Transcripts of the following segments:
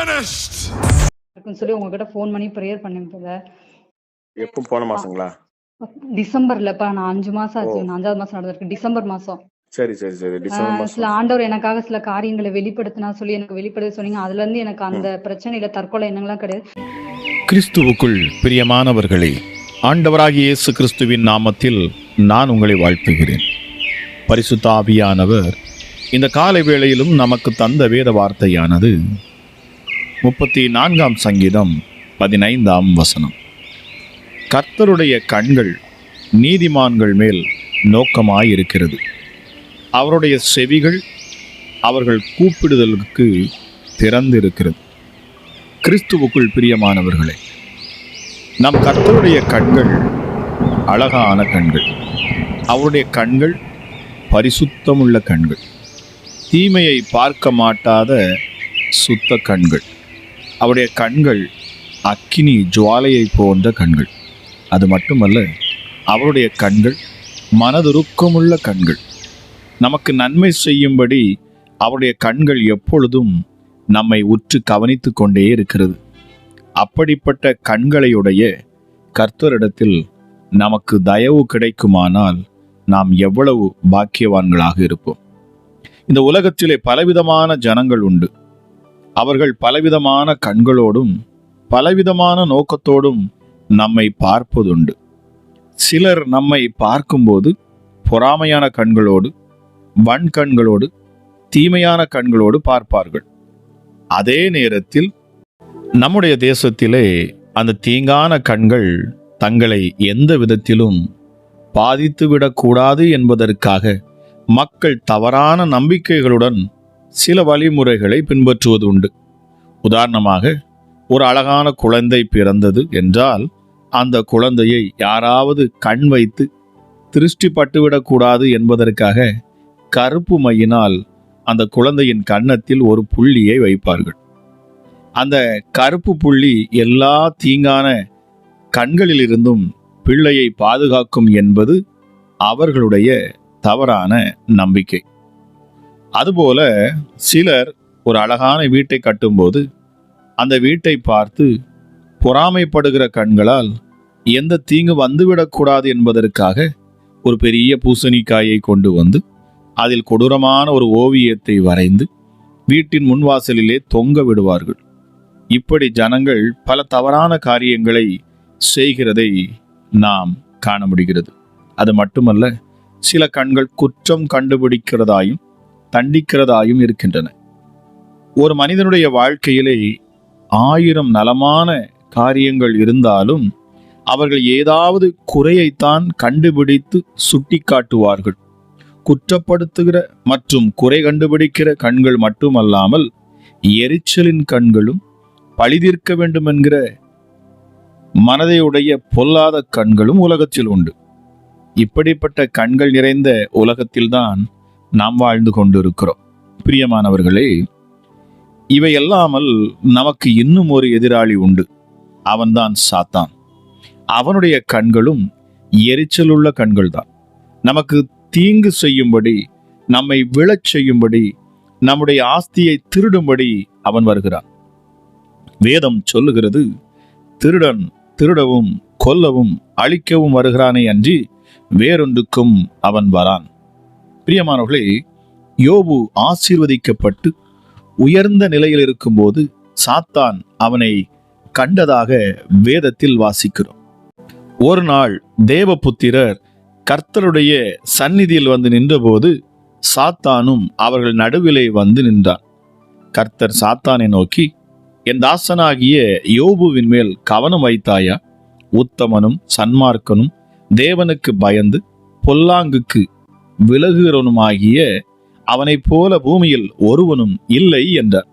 finished. இருக்குன்னு சொல்லி உங்ககிட்ட ஃபோன் பண்ணி ப்ரேயர் பண்ணேன் பிரதர் எப்போ போன மாசங்களா? டிசம்பர்லப்பா நான் அஞ்சு மாசம் ஆச்சு. நான் அஞ்சாவது மாசம் நடந்திருக்கு. டிசம்பர் மாசம். சரி சரி சரி. டிசம்பர் சில ஆண்டவர் எனக்காக சில காரியங்களை வெளிப்படுத்தினா சொல்லி எனக்கு வெளிப்படுத்த சொன்னீங்க. அதுல இருந்து எனக்கு அந்த பிரச்சனையில தற்கொலை எண்ணங்கள்லாம் கிடையாது. கிறிஸ்துவுக்குள் பிரியமானவர்களே ஆண்டவராகிய இயேசு கிறிஸ்துவின் நாமத்தில் நான் உங்களை வாழ்த்துகிறேன். பரிசுத்த ஆவியானவர் இந்த காலை வேளையிலும் நமக்கு தந்த வேத வார்த்தையானது முப்பத்தி நான்காம் சங்கீதம் பதினைந்தாம் வசனம். கர்த்தருடைய கண்கள் நீதிமான்கள் மேல் நோக்கமாயிருக்கிறது. அவருடைய செவிகள் அவர்கள் கூப்பிடுதலுக்கு திறந்திருக்கிறது. கிறிஸ்துவுக்குள் பிரியமானவர்களே நம் கர்த்தருடைய கண்கள் அழகான கண்கள். அவருடைய கண்கள் பரிசுத்தமுள்ள கண்கள். தீமையை பார்க்க மாட்டாத சுத்த கண்கள். அவருடைய கண்கள் அக்கினி ஜுவாலையை போன்ற கண்கள். அது மட்டுமல்ல அவருடைய கண்கள் மனதுருக்கமுள்ள கண்கள். நமக்கு நன்மை செய்யும்படி அவருடைய கண்கள் எப்பொழுதும் நம்மை உற்று கவனித்து கொண்டே இருக்கிறது. அப்படிப்பட்ட கண்களையுடைய கர்த்தரிடத்தில் நமக்கு தயவு கிடைக்குமானால் நாம் எவ்வளவு பாக்கியவான்களாக இருப்போம். இந்த உலகத்திலே பலவிதமான ஜனங்கள் உண்டு. அவர்கள் பலவிதமான கண்களோடும் பலவிதமான நோக்கத்தோடும் நம்மை பார்ப்பதுண்டு. சிலர் நம்மை பார்க்கும்போது பொறாமையான கண்களோடு வன் கண்களோடு தீமையான கண்களோடு பார்ப்பார்கள். அதே நேரத்தில் நம்முடைய தேசத்திலே அந்த தீங்கான கண்கள் தங்களை எந்த விதத்திலும் பாதித்துவிடக்கூடாது என்பதற்காக மக்கள் தவறான நம்பிக்கைகளுடன் சில வழிமுறைகளை பின்பற்றுவது உண்டு. உதாரணமாக ஒரு அழகான குழந்தை பிறந்தது என்றால் அந்த குழந்தையை யாராவது கண் வைத்து திருஷ்டி பட்டுவிடக்கூடாது என்பதற்காக கருப்பு மையினால் அந்த குழந்தையின் கன்னத்தில் ஒரு புள்ளியை வைப்பார்கள். அந்த கருப்பு புள்ளி எல்லா தீங்கான கண்களிலிருந்தும் பிள்ளையை பாதுகாக்கும் என்பது அவர்களுடைய தவறான நம்பிக்கை. அதுபோல சிலர் ஒரு அழகான வீட்டை கட்டும்போது அந்த வீட்டை பார்த்து பொறாமைப்படுகிற கண்களால் எந்த தீங்கு வந்துவிடக்கூடாது என்பதற்காக ஒரு பெரிய பூசணிக்காயை கொண்டு வந்து அதில் கொடூரமான ஒரு ஓவியத்தை வரைந்து வீட்டின் முன்வாசலிலே தொங்க விடுவார்கள். இப்படி ஜனங்கள் பல தவறான காரியங்களை செய்கிறதை நாம் காண முடிகிறது. அது மட்டுமல்ல சில கண்கள் குற்றம் கண்டுபிடிக்கிறதாயும் தண்டிக்கிறதாயும் இருக்கின்றன. ஒரு மனிதனுடைய வாழ்க்கையிலே ஆயிரம் நலமான காரியங்கள் இருந்தாலும் அவர்கள் ஏதாவது குறையைத்தான் கண்டுபிடித்து சுட்டிக்காட்டுவார்கள். குற்றப்படுத்துகிற மற்றும் குறை கண்டுபிடிக்கிற கண்கள் மட்டுமல்லாமல் எரிச்சலின் கண்களும் பழிதீர்க்க வேண்டும் என்கிற மனதையுடைய பொல்லாத கண்களும் உலகத்தில் உண்டு. இப்படிப்பட்ட கண்கள் நிறைந்த உலகத்தில்தான் நாம் வாழ்ந்து கொண்டிருக்கிறோம். பிரியமானவர்களே இவையல்லாமல் நமக்கு இன்னும் ஒரு எதிராளி உண்டு. அவன்தான் சாத்தான். அவனுடைய கண்களும் எரிச்சலுள்ள கண்கள்தான். நமக்கு தீங்கு செய்யும்படி நம்மை விழச் செய்யும்படி நம்முடைய ஆஸ்தியை திருடும்படி அவன் வருகிறான். வேதம் சொல்லுகிறது திருடன் திருடவும் கொல்லவும் அழிக்கவும் வருகிறானே அன்றி வேறொன்றுக்கும் அவன் வரான். பிரியமானவர்களே யோபு ஆசீர்வதிக்கப்பட்டு உயர்ந்த நிலையில் இருக்கும்போது சாத்தான் அவனை கண்டதாக வேதத்தில் வாசிக்கிறோம். ஒரு நாள் தேவபுத்திரர் கர்த்தருடைய சந்நிதியில் வந்து நின்றபோது சாத்தானும் அவர்கள் நடுவிலே வந்து நின்றான். கர்த்தர் சாத்தானை நோக்கி என் தாசனாகிய யோபுவின் மேல் கவனம் வைத்தாயா? உத்தமனும் சன்மார்க்கனும் தேவனுக்கு பயந்து பொல்லாங்குக்கு விலகுகிறவனுமாகிய அவனைப் போல பூமியில் ஒருவனும் இல்லை என்றார்.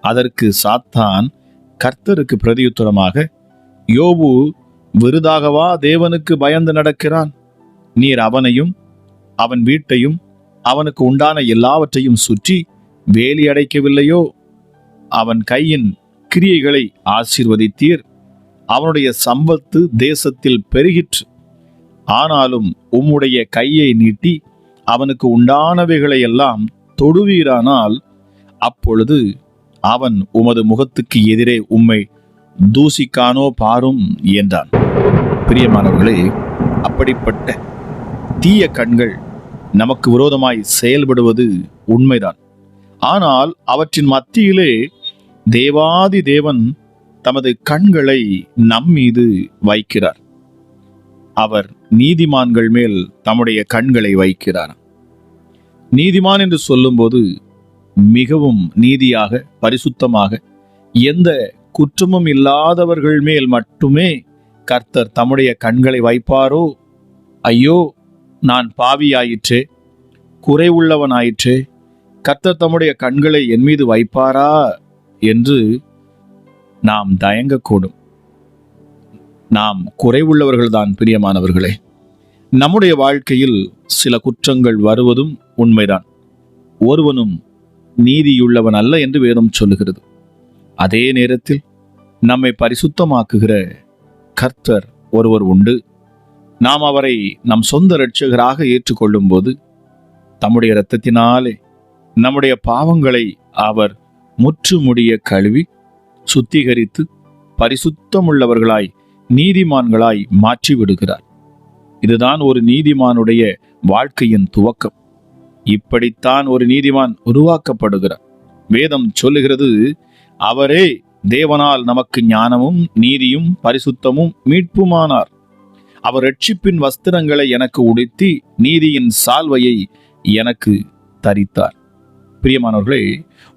அதற்கு சாத்தான் கர்த்தருக்கு பிரதியுத்தரமாக யோபு விருதாகவா தேவனுக்கு பயந்து நடக்கிறான்? நீர் அவனையும் அவன் வீட்டையும் அவனுக்கு உண்டான எல்லாவற்றையும் சுற்றி வேலி அடைக்கவில்லையோ? அவன் கையின் கிரியைகளை ஆசீர்வதித்தீர். அவனுடைய சம்பத்து தேசத்தில் பெருகிற்று. ஆனாலும் உம்முடைய கையை நீட்டி அவனுக்கு உண்டானவைகளை எல்லாம் தொடுவீரானால் அப்பொழுது அவன் உமது முகத்துக்கு எதிரே உம்மை தூசிக்கானோ பாரும் என்றான். பிரியமானவர்களே அப்படிப்பட்ட தீய கண்கள் நமக்கு விரோதமாய் செயல்படுவது உண்மைதான். ஆனால் அவற்றின் மத்தியிலே தேவாதி தேவன் தமது கண்களை நம்மீது வைக்கிறார். அவர் நீதிமான்கள் மேல் தம்முடைய கண்களை வைக்கிறார். நீதிமான் என்று சொல்லும்போது மிகவும் நீதியாக பரிசுத்தமாக எந்த குற்றமும் இல்லாதவர்கள் மேல் மட்டுமே கர்த்தர் தம்முடைய கண்களை வைப்பாரோ? ஐயோ நான் பாவியாயிற்றே குறைவுள்ளவனாயிற்றே கர்த்தர் தம்முடைய கண்களை என் மீது வைப்பாரா? என்று நாம் தயங்கக்கூடும். நாம் குறைவுள்ளவர்கள்தான் பிரியமானவர்களே. நம்முடைய வாழ்க்கையில் சில குற்றங்கள் வருவதும் உண்மைதான். ஒருவனும் நீதியுள்ளவன் அல்ல என்று வேதம் சொல்லுகிறது. அதே நேரத்தில் நம்மை பரிசுத்தமாக்குகிற கர்த்தர் ஒருவர் உண்டு. நாம் அவரை நம் சொந்த இரட்சகராக ஏற்றுக்கொள்ளும் போது தம்முடைய இரத்தத்தினாலே நம்முடைய பாவங்களை அவர் முற்றுமுடிய கழுவி சுத்திகரித்து பரிசுத்தமுள்ளவர்களாய் நீதிமான்களாய் மாற்றி விடுகிறார் இதுதான் ஒரு நீதிமானுடைய வாழ்க்கையின் துவக்கம். இப்படித்தான் ஒரு நீதிமான் உருவாக்கப்படுகிறார். வேதம் சொல்லுகிறது அவரே தேவனால் நமக்கு ஞானமும் நீதியும் பரிசுத்தமும் மீட்புமானார். அவர் ரட்சிப்பின் வஸ்திரங்களை எனக்கு உடுத்தி நீதியின் சால்வையை எனக்கு தரித்தார். பிரியமானவர்களே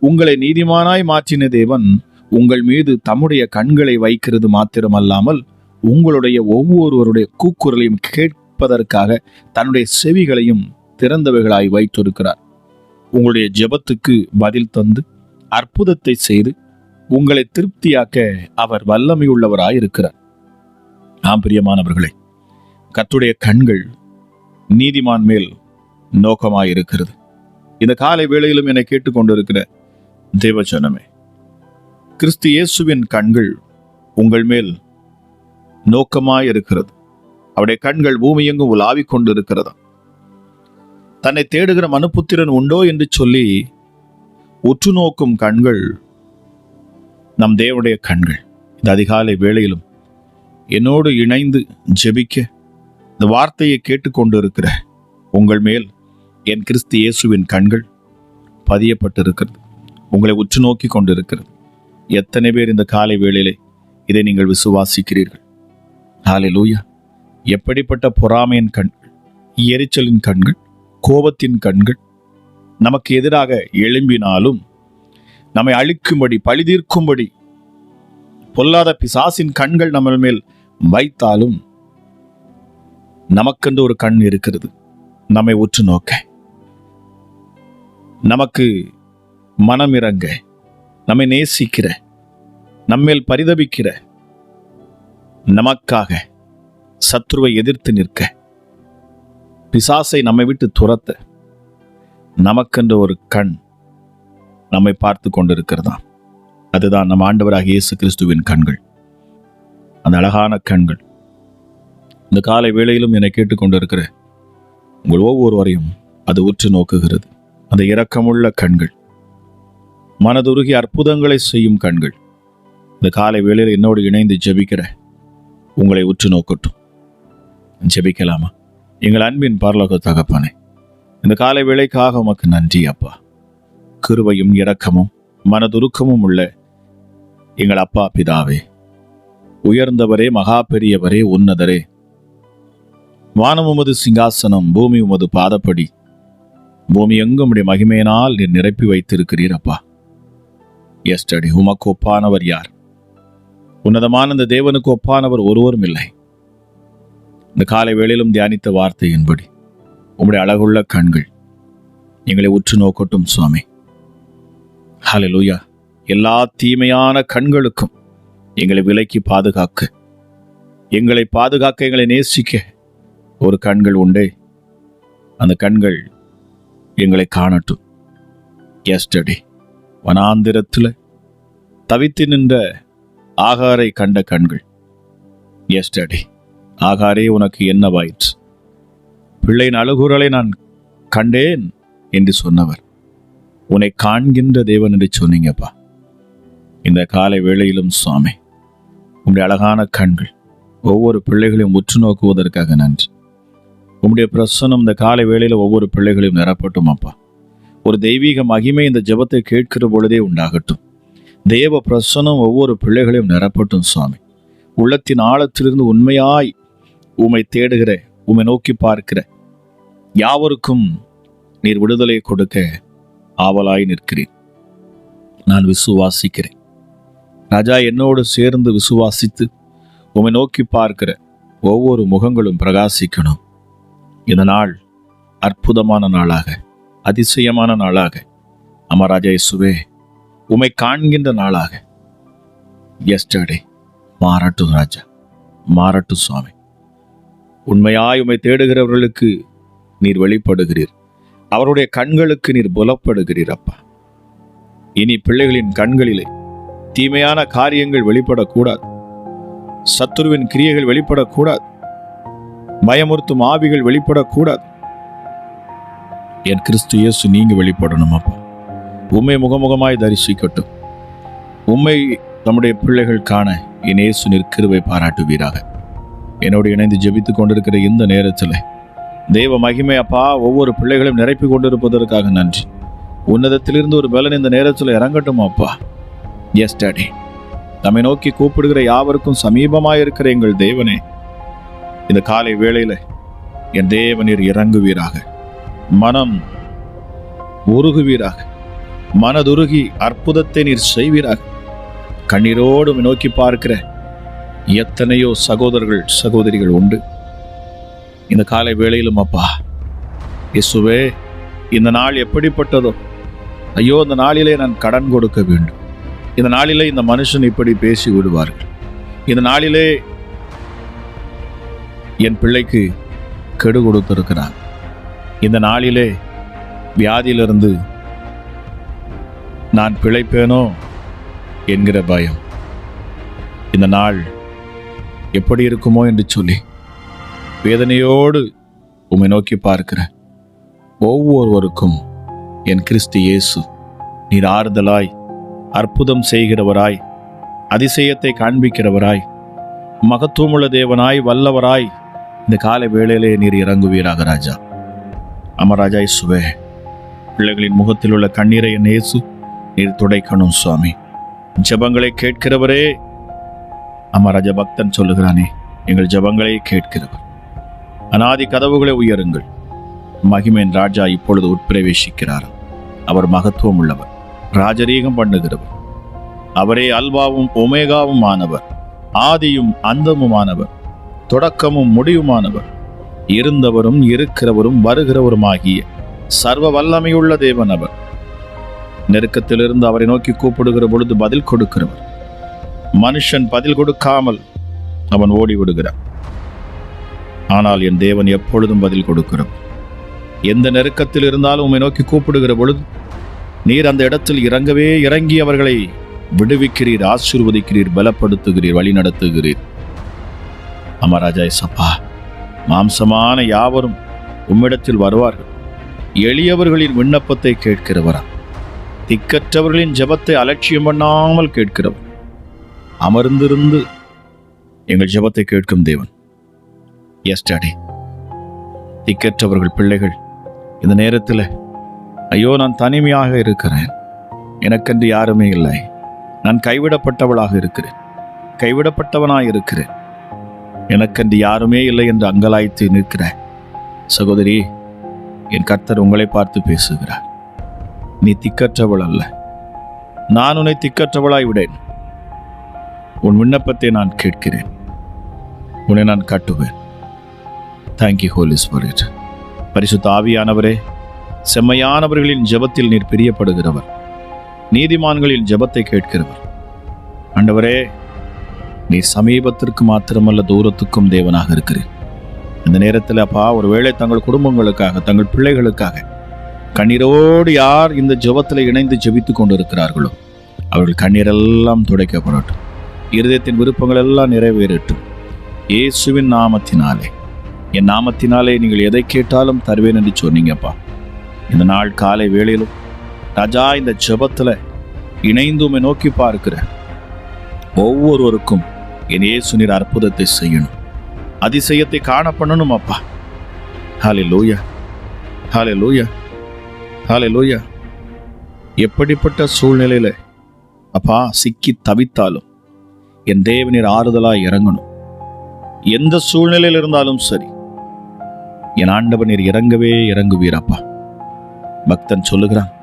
உங்களை நீதிமானாய் மாற்றின தேவன் உங்கள் மீது தம்முடைய கண்களை வைக்கிறது மாத்திரமல்லாமல் உங்களுடைய ஒவ்வொருவருடைய கூக்குரலையும் கேட்பதற்காக தன்னுடைய செவிகளையும் திறந்தவைகளாய் வைத்திருக்கிறார். உங்களுடைய ஜெபத்துக்கு பதில் தந்து அற்புதத்தை செய்து உங்களை திருப்தியாக்க அவர் வல்லமையுள்ளவராய் இருக்கிறார் ஆம் பிரியமானவர்களே கத்துடைய கண்கள் நீதிமான் மேல் நோக்கமாயிருக்கிறது. இந்த காலை வேளையிலும் என்னை கேட்டுக்கொண்டிருக்கிற தேவஜனமே கிறிஸ்து இயேசுவின் கண்கள் உங்கள் மேல் நோக்கமாய் இருக்கிறது அவருடைய கண்கள் பூமியெங்கும் உலாவிக் கொண்டிருக்கிறதா? தன்னை தேடுகிற மனுப்புத்திரன் உண்டோ என்று சொல்லி உற்று நோக்கும் கண்கள் நம் தேவனுடைய கண்கள். இந்த அதிகாலை வேளையிலும் என்னோடு இணைந்து ஜெபிக்க இந்த வார்த்தையை கேட்டுக்கொண்டிருக்கிற உங்கள் மேல் என் கிறிஸ்து இயேசுவின் கண்கள் பதியப்பட்டிருக்கிறது. உங்களை உற்று நோக்கி கொண்டிருக்கிறது. எத்தனை பேர் இந்த காலை வேளையிலே இதை நீங்கள் விசுவாசிக்கிறீர்கள்? ஹாலே லூயா எப்படிப்பட்ட பொறாமையின் கண்கள் எரிச்சலின் கண்கள் கோபத்தின் கண்கள் நமக்கு எதிராக எழும்பினாலும் நம்மை அழிக்கும்படி பழிதீர்க்கும்படி பொல்லாத பிசாசின் கண்கள் நம்ம மேல் வைத்தாலும் நமக்கென்று ஒரு கண் இருக்கிறது. நம்மை உற்று நோக்க. நமக்கு மனம் இறங்க நம்மை நேசிக்கிற. நம்மேல் பரிதபிக்கிற. நமக்காக சத்ருவை எதிர்த்து நிற்க. பிசாசை நம்மை விட்டு துரத்த நமக்கென்ற ஒரு கண் நம்மை பார்த்து கொண்டிருக்கிறதா அதுதான் நம் ஆண்டவராக இயேசு கிறிஸ்துவின் கண்கள். அந்த அழகான கண்கள். இந்த காலை வேளையிலும் என்னை கேட்டுக்கொண்டிருக்கிற உங்கள் ஒவ்வொருவரையும் அது உற்று நோக்குகிறது. அந்த இரக்கமுள்ள கண்கள். மனதுருகி அற்புதங்களை செய்யும் கண்கள். இந்த காலை வேளையில் என்னோடு இணைந்து ஜெபிக்கிற உங்களை உற்று நோக்கட்டும். ஜெபிக்கலாமா? எங்கள் அன்பின் பரலோக தகப்பனே இந்த காலை வேளைக்காக உமக்கு நன்றி அப்பா. கிருவையும் இரக்கமும் மனதுருக்கமும் உள்ள எங்கள் அப்பா பிதாவே உயர்ந்தவரே மகா பெரியவரே உன்னதரே. வானம் உமது சிங்காசனம் பூமி உமது பாதப்படி. பூமி எங்கும் உடைய மகிமையினால் நீர் நிரப்பி வைத்திருக்கிறீர் அப்பா. எஸ்டடி உமக்கு ஒப்பானவர் யார்? உன்னதமான இந்த தேவனுக்கு ஒப்பானவர் ஒருவரும் இல்லை. இந்த காலை வேளையிலும் தியானித்த வார்த்தையின்படி உங்களுடைய அழகுள்ள கண்கள் எங்களை உற்று நோக்கட்டும் சுவாமி. ஹalleluya எல்லா தீமையான கண்களுக்கும் எங்களை விலக்கி பாதுகாக்க எங்களை பாதுகாக்க எங்களை நேசிக்க ஒரு கண்கள் உண்டே. அந்த கண்கள் எங்களை காணட்டும். எஸ்டடி வனாந்திரத்தில் தவித்து நின்ற ஆகாரை கண்ட கண்கள். எஸ்டடி ஆகாரே உனக்கு என்னவாயிற்று? பிள்ளையின் அழுகுரலை நான் கண்டேன் என்று சொன்னவர். உன்னை காண்கின்ற தேவன் என்று சொன்னீங்கப்பா. இந்த காலை வேளையிலும் சுவாமி உம்முடைய அழகான கண்கள் ஒவ்வொரு பிள்ளைகளையும் உற்று நோக்குவதற்காக நன்றி. உம்முடைய பிரசனம் இந்த காலை வேளையில் ஒவ்வொரு பிள்ளைகளையும் நிரப்பட்டும் அப்பா ஒரு தெய்வீக மகிமை இந்த ஜெபத்தை கேட்கிற பொழுதே உண்டாகட்டும். தேவ பிரசனம் ஒவ்வொரு பிள்ளைகளையும் நிரப்பட்டும் சுவாமி. உள்ளத்தின் ஆழத்திலிருந்து உண்மையாய் உம்மை தேடுகிற உமை நோக்கி பார்க்கிற யாவருக்கும் நீர் விடுதலை கொடுக்க ஆவலாய் நிற்கிறேன். நான் விசுவாசிக்கிறேன். ராஜா என்னோடு சேர்ந்து விசுவாசித்து உம்மை நோக்கி பார்க்கிற ஒவ்வொரு முகங்களும் பிரகாசிக்கணும். இந்த நாள் அற்புதமான நாளாக அதிசயமான நாளாக அமராஜா இசுவே உமை காண்கின்ற நாளாக. எஸ்டர்டே மாறட்டும் ராஜா மாறட்டும் சுவாமி. உண்மையாய் உமை தேடுகிறவர்களுக்கு நீர் வெளிப்படுகிறீர். அவருடைய கண்களுக்கு நீர் புலப்படுகிறீர் அப்பா. இனி பிள்ளைகளின் கண்களிலே தீமையான காரியங்கள் வெளிப்படக்கூடாது. சத்துருவின் கிரியைகள் வெளிப்படக்கூடாது. பயமுறுத்தும் ஆவிகள் வெளிப்படக்கூடாது. என் கிறிஸ்து இயேசு நீங்க வெளிப்படணும் அப்பா. உம்மை முகமுகமாய் தரிசிக்கட்டும். உம்மை நம்முடைய பிள்ளைகள் காண என் இயேசு நிற்கிருவை பாராட்டுவீராக. என்னோடு இணைந்து ஜெபித்துக் கொண்டிருக்கிற இந்த நேரத்தில் தெய்வ மகிமை அப்பா ஒவ்வொரு பிள்ளைகளையும் நிரப்பி கொண்டிருப்பதற்காக நன்றி. உன்னதத்திலிருந்து ஒரு பலன் இந்த நேரத்தில் இறங்கட்டும் அப்பா. எஸ் டாடி நம்மை நோக்கி கூப்பிடுகிற யாவருக்கும் சமீபமாக இருக்கிற எங்கள் தேவனே இந்த காலை வேளையில் என் தேவனீர் இறங்குவீராக. மனம் உருகுவீராக. மனதுருகி அற்புதத்தை நீர் செய்வீராக. கண்ணீரோடு நோக்கி பார்க்கிற எத்தனையோ சகோதரர்கள் சகோதரிகள் உண்டு. இந்த காலை வேளையிலும் அப்பா இயேசுவே இந்த நாள் எப்படிப்பட்டதோ? ஐயோ இந்த நாளிலே நான் கடன் கொடுக்க வேண்டும். இந்த நாளிலே இந்த மனுஷன் இப்படி பேசி விடுவார்கள். இந்த நாளிலே என் பிள்ளைக்கு கெடு கொடுத்திருக்கிறான் இந்த நாளிலே வியாதியிலிருந்து நான் பிழைப்பேனோ என்கிற பயம். இந்த நாள் எப்படி இருக்குமோ என்று சொல்லி வேதனையோடு உம்மை நோக்கி பார்க்கிற ஒவ்வொருவருக்கும் என் கிறிஸ்து இயேசு நீர் ஆறுதலாய் அற்புதம் செய்கிறவராய் அதிசயத்தை காண்பிக்கிறவராய் மகத்துவமுள்ள தேவனாய் வல்லவராய் இந்த காலை வேளையிலே நீர் இறங்குவீராக ராஜா. அமராஜா இசுவே பிள்ளைகளின் முகத்தில் உள்ள கண்ணீரை என் இயேசு நீர் துடைக்கணும் சுவாமி. ஜபங்களை கேட்கிறவரே அமராஜ பக்தன் சொல்லுகிறானே எங்கள் ஜெபங்களை கேட்கிறவர். அனாதி கதவுகளை உயருங்கள். மகிமேன் ராஜா இப்பொழுது உட்பிரவேசிக்கிறார் அவர் மகத்துவம் உள்ளவர் ராஜரீகம் பண்ணுகிறவர். அவரே அல்வாவும் ஒமேகாவும் ஆனவர் ஆதியும் அந்தமுமானவர் தொடக்கமும் முடிவுமானவர் இருந்தவரும் இருக்கிறவரும் வருகிறவருமாகிய சர்வ வல்லமையுள்ள தேவன் அவர். நெருக்கத்திலிருந்து அவரை நோக்கி கூப்பிடுகிற பொழுது பதில் கொடுக்கிறவர். மனுஷன் பதில் கொடுக்காமல் அவன் ஓடிவிடுகிறான். ஆனால் என் தேவன் எப்பொழுதும் பதில் கொடுக்கிறவர். எந்த நெருக்கத்தில் இருந்தாலும் உம்மை நோக்கி கூப்பிடுகிற பொழுது நீர் அந்த இடத்தில் இறங்கவே இறங்கி அவர்களை விடுவிக்கிறீர் ஆசீர்வதிக்கிறீர் பலப்படுத்துகிறீர் வழி நடத்துகிறீர் அமராஜா சப்பா மாம்சமான யாவரும் உம்மிடத்தில் வருவார்கள். எளியவர்களின் விண்ணப்பத்தை கேட்கிறவரா? திக்கற்றவர்களின் ஜெபத்தை அலட்சியம் பண்ணாமல் கேட்கிறவர். அமர்ந்திருந்து எங்கள் ஜபத்தை கேட்கும் தேவன். எஸ் டாடி திக்கற்றவர்கள் பிள்ளைகள் இந்த நேரத்தில் ஐயோ நான் தனிமையாக இருக்கிறேன். எனக்கென்று யாருமே இல்லை. நான் கைவிடப்பட்டவளாக இருக்கிறேன். கைவிடப்பட்டவனாக இருக்கிறேன். எனக்கென்று யாருமே இல்லை என்று அங்கலாய்த்து நிற்கிறேன் சகோதரி என் கர்த்தர் உங்களை பார்த்து பேசுகிறார். நீ திக்கற்றவள் அல்ல. நான் உன்னை திக்கற்றவளாய் விடேன் உன் விண்ணப்பத்தை நான் கேட்கிறேன். உன்னை நான் கட்டுவேன். தேங்க்யூ ஹோலி ஸ்பிரிட் பரிசுத்த ஆவியானவரே செம்மையானவர்களின் ஜெபத்தில் நீர் பிரியப்படுகிறவர். நீதிமான்களின் ஜெபத்தை கேட்கிறவர். ஆண்டவரே நீ சமீபத்திற்கு மாத்திரமல்ல தூரத்துக்கும் தேவனாக இருக்கிறீர். இந்த நேரத்தில் அப்பா ஒருவேளை தங்கள் குடும்பங்களுக்காக தங்கள் பிள்ளைகளுக்காக கண்ணீரோடு யார் இந்த ஜெபத்தில் இணைந்து ஜெபித்துக் கொண்டிருக்கிறார்களோ அவர்கள் கண்ணீரெல்லாம் துடைக்கப்படட்டும். இருதயத்தின் விருப்பங்கள் எல்லாம் நிறைவேறட்டும். இயேசுவின் நாமத்தினாலே. என் நாமத்தினாலே நீங்கள் எதை கேட்டாலும் தருவேன் என்று சொன்னீங்கப்பா. இந்த நாள் காலை வேளையிலும் ராஜா இந்த ஜெபத்தில் இணைந்துமை நோக்கி பார்க்கிற ஒவ்வொருவருக்கும் என் இயேசு நீர் அற்புதத்தை செய்யணும். அதிசயத்தை காண பண்ணணும் அப்பா ஹாலே லூயா ஹாலே லூயா ஹாலே லூயா எப்படிப்பட்ட சூழ்நிலையில் அப்பா சிக்கி தவித்தாலும் என் தேவநீர் ஆறுதலாக இறங்கணும். எந்த சூழ்நிலையில் இருந்தாலும் சரி என் ஆண்டவர் நீர் இறங்கவே இறங்குவீரப்பா பக்தன் சொல்லுகிறான்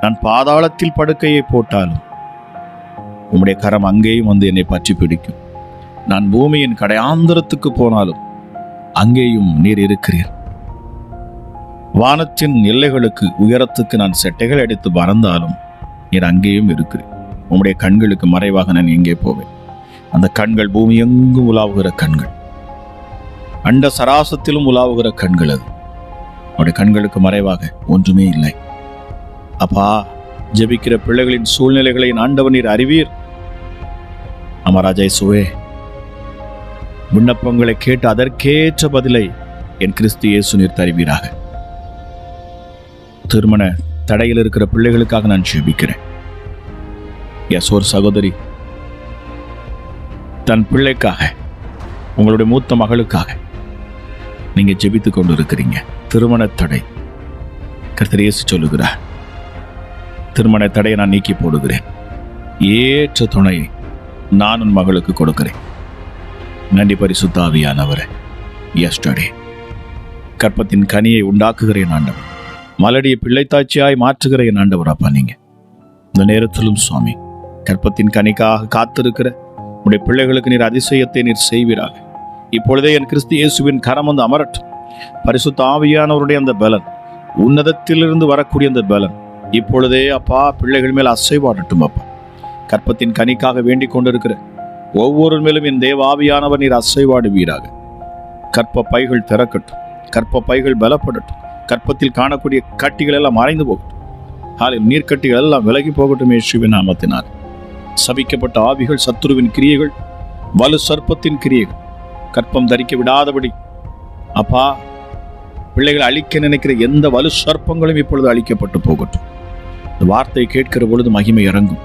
நான் பாதாளத்தில் படுக்கையை போட்டாலும் உம்முடைய கரம் அங்கேயும் வந்து என்னை பற்றி பிடிக்கும். நான் பூமியின் கடையாந்தரத்துக்கு போனாலும் அங்கேயும் நீர் இருக்கிறீர். வானத்தின் எல்லைகளுக்கு உயரத்துக்கு நான் செட்டைகள் அடித்து பறந்தாலும் நீர் அங்கேயும் இருக்கிறேன். உம்முடைய கண்களுக்கு மறைவாக நான் எங்கே போவேன்? அந்த கண்கள் பூமி எங்கும் உலாவுகிற கண்கள். அண்ட சராசத்திலும் உலாவுகிற கண்கள் அது. அவருடைய கண்களுக்கு மறைவாக ஒன்றுமே இல்லை. அப்பா ஜெபிக்கிற பிள்ளைகளின் சூழ்நிலைகளை ஆண்டவன் நீர் அறிவீர். அமராஜா சுவே விண்ணப்பங்களை கேட்டு அதற்கேற்ற பதிலை என் கிறிஸ்து இயேசு நீர் தருவீராக. திருமண தடையில் இருக்கிற பிள்ளைகளுக்காக நான் ஜெபிக்கிறேன். எஸ் ஒரு சகோதரி தன் பிள்ளைக்காக உங்களுடைய மூத்த மகளுக்காக நீங்க ஜெபித்து கொண்டு இருக்கிறீங்க திருமண தடை. கர்த்தர் இயேசு சொல்லுகிறார் திருமண தடையை நான் நீக்கி போடுகிறேன். ஏற்ற துணையை நான் உன் மகளுக்கு கொடுக்கிறேன். நன்றி பரிசுத்தாவியானவரே எஸ்டர்டே கற்பத்தின் கனியை உண்டாக்குகிறேன் ஆண்டவர். மலடியை பிள்ளைத்தாட்சியாய் மாற்றுகிற என் ஆண்டவர் அப்பா நீங்க. இந்த நேரத்திலும் சுவாமி கற்பத்தின் கனிக்காக காத்திருக்கிற உடைய பிள்ளைகளுக்கு நீர் அதிசயத்தை நீர் செய்வீராக. இப்பொழுதே என் கிறிஸ்து இயேசுவின் கரம் வந்து அமரட்டும். பரிசுத்த ஆவியானவருடைய அந்த பலன் உன்னதத்திலிருந்து வரக்கூடிய அந்த பலன் இப்பொழுதே அப்பா பிள்ளைகள் மேல் அசைவாடட்டும் அப்பா. கற்பத்தின் கனிக்காக வேண்டிக் கொண்டிருக்கிற ஒவ்வொரு மேலும் என் தேவ ஆவியானவர் நீர் அசைவாடுவீராக. கற்ப பைகள் திறக்கட்டும் கற்ப பைகள் பலப்படட்டும். கற்பத்தில் காணக்கூடிய கட்டிகள் எல்லாம் மறைந்து போகட்டும். ஆலில் நீர்க்கட்டிகள் எல்லாம் விலகி போகட்டும் இயேசுவின் நாமத்தினால். சபிக்கப்பட்ட ஆவிகள் சத்துருவின் கிரியைகள் வலு சர்ப்பத்தின் கிரியைகள் கற்பம் தரிக்க விடாதபடி. அப்பா பிள்ளைகளை அழிக்க நினைக்கிற எந்த வலு சர்ப்பங்களும் இப்பொழுது அழிக்கப்பட்டு போகட்டும். இந்த வார்த்தையை கேட்கிற பொழுது மகிமை இறங்கும்.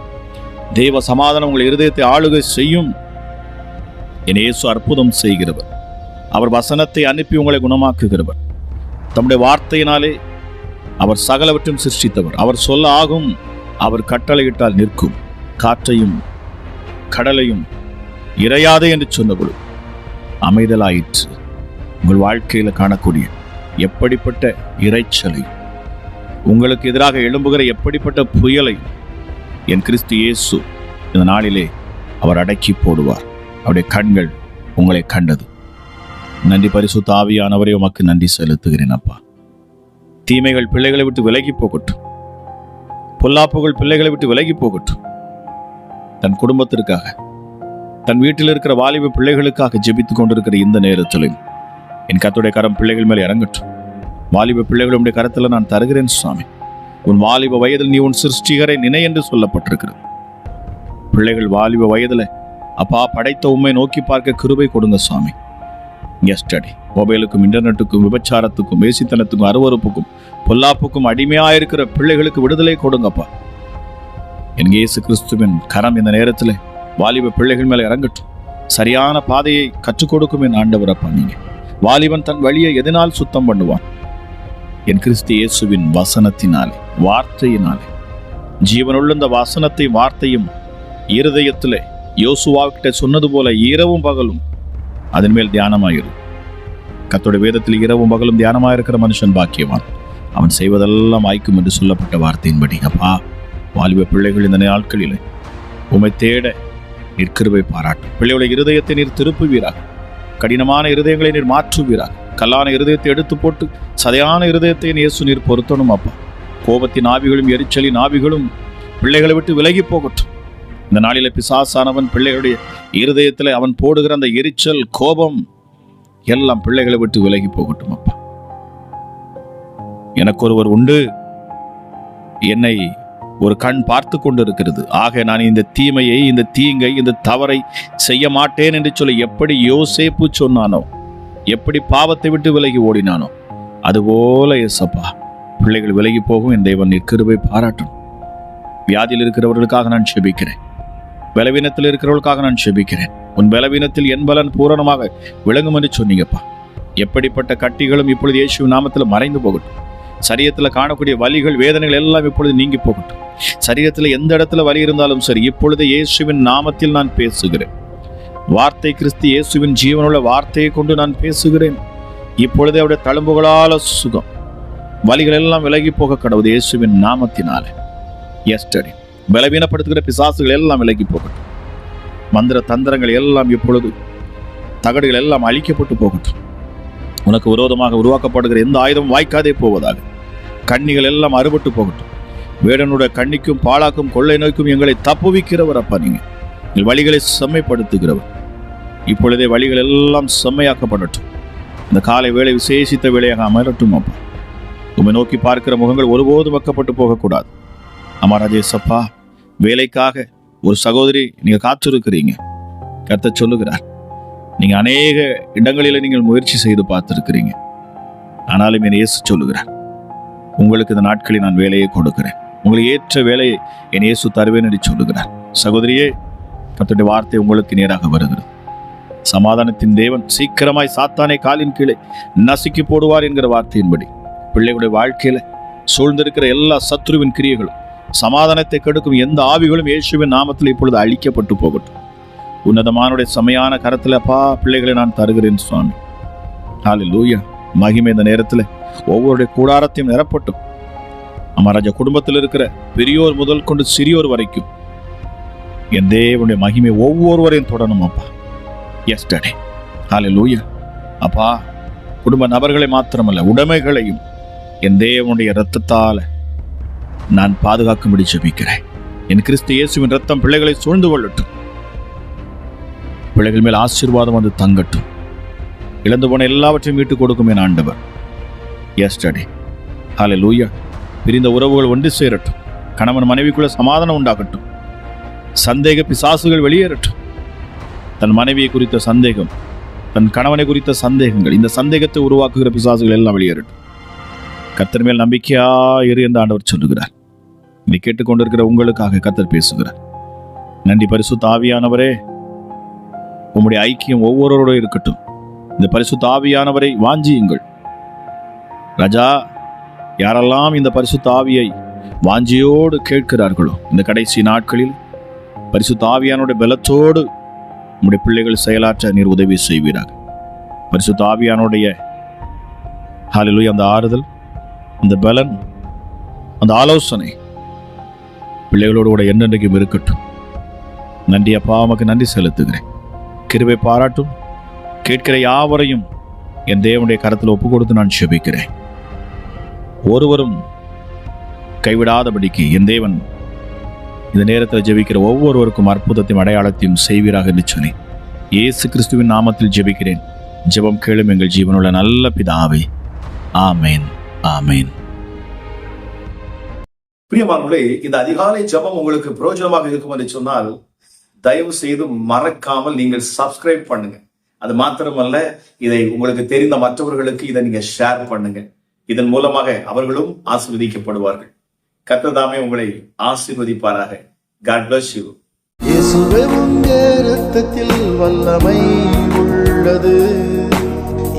தேவ சமாதானம் உங்கள் இருதயத்தை ஆளுகை செய்யும். என் இயேசு அற்புதம் செய்கிறவர். அவர் வசனத்தை அனுப்பி உங்களை குணமாக்குகிறவர். தம்முடைய வார்த்தையினாலே அவர் சகலவற்றையும் சிருஷ்டித்தவர். அவர் சொல்ல ஆகும் அவர் கட்டளையிட்டால் நிற்கும். காற்றையும் கடலையும் இறையாதே என்று சொன்னபொழுது அமைதலாயிற்று. உங்கள் வாழ்க்கையில் காணக்கூடிய எப்படிப்பட்ட இறைச்சலை உங்களுக்கு எதிராக எழும்புகிற எப்படிப்பட்ட புயலை என் கிறிஸ்து இயேசு இந்த நாளிலே அவர் அடக்கி போடுவார். அவருடைய கண்கள் உங்களை கண்டது. நன்றி பரிசுத்த ஆவியானவரே உமக்கு நன்றி செலுத்துகிறேன் அப்பா. தீமைகள் பிள்ளைகளை விட்டு விலகி போகட்டும். பொல்லாப்புகள் பிள்ளைகளை விட்டு விலகி போகட்டும். தன் குடும்பத்திற்காக தன் வீட்டில் இருக்கிற வாலிப பிள்ளைகளுக்காக ஜெபித்து கொண்டிருக்கிற இந்த நேரத்திலும் என் கத்துடைய கரம் பிள்ளைகள் மேல் இறங்கட்டும். வாலிப பிள்ளைகளுடைய கரத்தில் நான் தருகிறேன் சுவாமி. உன் வாலிப வயதில் நீ உன் சிருஷ்டிகரை நினை என்று சொல்லப்பட்டிருக்கிறது. பிள்ளைகள் வாலிப வயதில் அப்பா படைத்த உண்மை நோக்கி பார்க்க கிருபை கொடுங்க சுவாமி. எஸ்டடி மொபைலுக்கும் இன்டர்நெட்டுக்கும் விபச்சாரத்துக்கும் வேசித்தனத்துக்கும் அருவறுப்புக்கும் பொல்லாப்புக்கும் அடிமையாயிருக்கிற பிள்ளைகளுக்கு விடுதலை கொடுங்கப்பா. என் இயேசு கிறிஸ்துவின் கரம் இந்த நேரத்தில் வாலிப பிள்ளைகள் மேலே இறங்கட்டும். சரியான பாதையை கற்றுக் கொடுக்கும் என் ஆண்டவர் அப்பா நீங்க. வாலிபன் தன் வழியை எதனால் சுத்தம் பண்ணுவான்? என் கிறிஸ்து இயேசுவின் வசனத்தினாலே வார்த்தையினாலே. ஜீவனுள்ள இந்த வசனத்தையும் வார்த்தையும் இருதயத்திலே யோசுவாக்கிட்ட சொன்னது போல இரவும் பகலும் அதன் மேல் தியானமாயிரும் கத்தோட வேதத்தில் இரவும் பகலும் தியானமாயிருக்கிற மனுஷன் பாக்கியவான். அவன் செய்வதெல்லாம் ஆய்க்கும் என்று சொல்லப்பட்ட வார்த்தையின்படி அப்பா வாலிப பிள்ளைகள் இந்த நாட்களில் உமை தேட நிற்கிருவை பாராட்டும் பிள்ளைகளுடைய இருதயத்தை நீர் திருப்புவீராக. கடினமான இருதயங்களை நீர் மாற்றுவீராக. கல்லான இருதயத்தை எடுத்து போட்டு சதையான இருதயத்தை இயேசு நீர் பொருத்தணும் அப்பா. கோபத்தின் ஆவிகளும் எரிச்சலின் ஆவிகளும் பிள்ளைகளை விட்டு விலகி போகட்டும். இந்த நாளில பிசாசானவன் பிள்ளைகளுடைய இருதயத்தில் அவன் போடுகிற அந்த எரிச்சல் கோபம் எல்லாம் பிள்ளைகளை விட்டு விலகி போகட்டும் அப்பா. எனக்கு ஒருவர் உண்டு. என்னை ஒரு கண் பார்த்து கொண்டிருக்கிறது. ஆக நான் இந்த தீமையை இந்த தீங்கை இந்த தவறை செய்ய மாட்டேன் என்று சொல்லி எப்படி யோசேப்பு சொன்னானோ எப்படி பாவத்தை விட்டு விலகி ஓடினானோ அதுபோல எசப்பா பிள்ளைகள் விலகி போகும். என் தேவன் நிற்கிருவை பாராட்டும். வியாதியில் இருக்கிறவர்களுக்காக நான் செபிக்கிறேன். பலவீனத்தில் இருக்கிறவர்களுக்காக நான் செபிக்கிறேன். உன் பலவீனத்தில் என் பலன் பூரணமாக விளங்கும் என்று சொன்னீங்கப்பா. எப்படிப்பட்ட கட்டிகளும் இப்பொழுது இயேசு நாமத்தில் மறைந்து போகட்டும். சரீரத்தில் காணக்கூடிய வலிகள் வேதனைகள் எல்லாம் இப்பொழுது நீங்கி போகட்டும். சரீரத்தில் எந்த இடத்துல வலி இருந்தாலும் சரி இப்பொழுது இயேசுவின் நாமத்தில் நான் பேசுகிறேன். வார்த்தை கிறிஸ்து இயேசுவின் ஜீவனுள்ள வார்த்தையை கொண்டு நான் பேசுகிறேன். இப்பொழுதே அவருடைய தழும்புகளால சுகம். வலிகள் எல்லாம் விலகி போக கடவுது இயேசுவின் நாமத்தினாலே. எஸ்டடி பலவீனப்படுத்துகிற பிசாசுகள் எல்லாம் விலகி போகட்டும். மந்திர தந்திரங்கள் எல்லாம் இப்பொழுது தகடுகள் எல்லாம் அழிக்கப்பட்டு போகட்டும். உனக்கு விரோதமாக உருவாக்கப்படுகிற எந்த ஆயுதம் வாய்க்காதே போவதாக. கண்ணிகள் எல்லாம் அறுபட்டு போகட்டும். வேடனுடைய கண்ணிக்கும் பாழாக்கும் கொள்ளை நோய்க்கும் எங்களை தப்புவிக்கிறவர் அப்பா நீங்கள் எங்கள் வழிகளை செம்மைப்படுத்துகிறவர். இப்பொழுதே வழிகள் எல்லாம் செம்மையாக்கப்படட்டும். இந்த காலை வேலை விசேஷித்த வேலையாக அமரட்டும் அப்பா. உம்மை நோக்கி பார்க்கிற முகங்கள் ஒருபோதும் வைக்கப்பட்டு போகக்கூடாது. அமராஜேசப்பா வேலைக்காக ஒரு சகோதரி நீங்கள் காத்திருக்கிறீங்க. கத்த சொல்லுகிறார் நீங்கள் அநேக இடங்களில் நீங்கள் முயற்சி செய்து பார்த்துருக்கிறீங்க. ஆனாலும் என் இயேசு சொல்லுகிறார் உங்களுக்கு இந்த நாட்களில் நான் வேலையை கொடுக்கிறேன். உங்களுக்கு ஏற்ற வேலையை என் இயேசு தருவேன் என்று சொல்லுகிறார். சகோதரியே கத்துடைய வார்த்தை உங்களுக்கு நேராக வருகிறது. சமாதானத்தின் தேவன் சீக்கிரமாய் சாத்தானை காலின் கீழே நசுக்கி போடுவார் என்கிற வார்த்தையின்படி பிள்ளைகளுடைய வாழ்க்கையில் சூழ்ந்திருக்கிற எல்லா சத்ருவின் கிரியைகளும் சமாதானத்தை கெடுக்கும் எந்த ஆவிகளும் இயேசுவின் நாமத்தில் இப்பொழுது அழிக்கப்பட்டு போகட்டும். உன்னதமானுடைய செமையான கரத்தில் அப்பா பிள்ளைகளை நான் தருகிறேன் சுவாமி. லூயா மகிமை இந்த நேரத்தில் ஒவ்வொருடைய கூடாரத்தையும் நிரப்பட்டும். அமராஜா குடும்பத்தில் இருக்கிற பெரியோர் முதல் கொண்டு சிறியோர் வரைக்கும் என் தேவனுடைய மகிமை ஒவ்வொருவரையும் தொடணும் அப்பா. எஸ்டே லூயா அப்பா குடும்ப நபர்களை மாத்திரமல்ல உடைமைகளையும் என் தேவனுடைய இரத்தத்தால் நான் பாதுகாக்கும்படி ஜெபிக்கிறேன். என் கிறிஸ்து இயேசுவின் ரத்தம் பிள்ளைகளை சூழ்ந்து கொள்ளட்டும். பிள்ளைகள் மேல் ஆசீர்வாதம் வந்து தங்கட்டும். இழந்து போன எல்லாவற்றையும் மீட்டுக் கொடுக்கும் என் ஆண்டவர். எஸ்டே ஹாலே லூயா பிரிந்த உறவுகள் ஒன்று சேரட்டும். கணவன் மனைவிக்குள்ள சமாதானம் உண்டாகட்டும். சந்தேக பிசாசுகள் வெளியேறட்டும். தன் மனைவியை குறித்த சந்தேகம் தன் கணவனை குறித்த சந்தேகங்கள் இந்த சந்தேகத்தை உருவாக்குகிற பிசாசுகள் எல்லாம் வெளியேறட்டும். கத்தர் மேல் நம்பிக்கையா இரு என்று ஆண்டவர் சொல்லுகிறார். இதை கேட்டுக்கொண்டிருக்கிற உங்களுக்காக கத்தர் பேசுகிறார். நன்றி பரிசு தாவியானவரே உம்முடைய ஐக்கியம் ஒவ்வொருவரோட இருக்கட்டும். இந்த பரிசு தாவியானவரை வாஞ்சியுங்கள். ராஜா யாரெல்லாம் இந்த பரிசு தாவியை வாஞ்சியோடு கேட்கிறார்களோ இந்த கடைசி நாட்களில் பரிசு தாவியானுடைய பலத்தோடு உம்முடைய பிள்ளைகள் செயலாற்ற நீர் உதவி செய்வீராக. பரிசு ஆவியானுடைய ஹalleluya அந்த ஆறுதல். அந்த பலன் அந்த ஆலோசனை பிள்ளைகளோடு கூட என்னென்றைக்கும் இருக்கட்டும். நன்றி அப்பா உமக்கு நன்றி செலுத்துகிறேன். கிருபை பாராட்டும். கேட்கிற யாவரையும் என் தேவனுடைய கரத்தில் ஒப்பு கொடுத்து நான் செபிக்கிறேன். ஒருவரும் கைவிடாதபடிக்கு என் தேவன் இந்த நேரத்தில் ஜெபிக்கிற ஒவ்வொருவருக்கும் அற்புதத்தையும் அடையாளத்தையும் செய்வீராக என்று சொல்லி இயேசு கிறிஸ்துவின் நாமத்தில் ஜெபிக்கிறேன். ஜெபம் கேளும் எங்கள் ஜீவனுள்ள நல்ல பிதாவை. ஆமேன். ஆமேன். பிரியமானவர்களே இந்த அதிகாலை ஜெபம் உங்களுக்கு பிரயோஜனமாக இருக்கும் என்று சொன்னால் தயவு செய்து மறக்காமல் நீங்கள் சப்ஸ்கிரைப் பண்ணுங்க. அது மாத்திரமல்ல இதை உங்களுக்கு தெரிந்த மற்றவர்களுக்கு இதை நீங்க ஷேர் பண்ணுங்க. இதன் மூலமாக அவர்களும் ஆசீர்வதிக்கப்படுவார்கள். கர்த்ததாமே உங்களை ஆசீர்வதிப்பாராக. God bless you. இயேசுவே உங்க இரத்தத்தில் வல்லமை உள்ளது.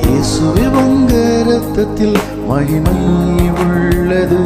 இயேசுவே உங்க இரத்தத்தில் மகிமை உள்ளது.